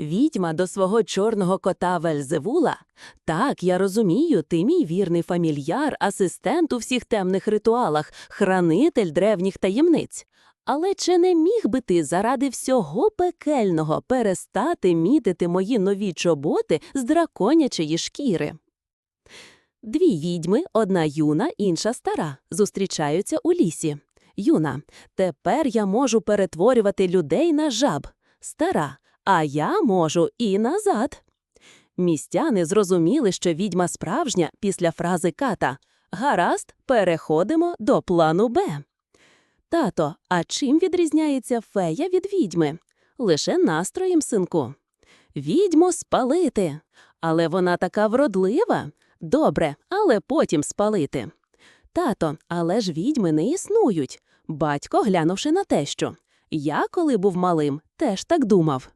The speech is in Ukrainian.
Відьма до свого чорного кота Вельзевула? Так, я розумію, ти мій вірний фамільяр, асистент у всіх темних ритуалах, хранитель древніх таємниць. Але чи не міг би ти заради всього пекельного перестати мітити мої нові чоботи з драконячої шкіри? Дві відьми, одна юна, інша стара, зустрічаються у лісі. Юна, тепер я можу перетворювати людей на жаб. Стара, а я можу і назад. Містяни зрозуміли, що відьма справжня після фрази ката. Гаразд, переходимо до плану Б. Тато, а чим відрізняється фея від відьми? Лише настроєм, синку. Відьму спалити. Але вона така вродлива. Добре, але потім спалити. Тато, але ж відьми не існують. Батько, глянувши на тещу. Я, коли був малим, теж так думав.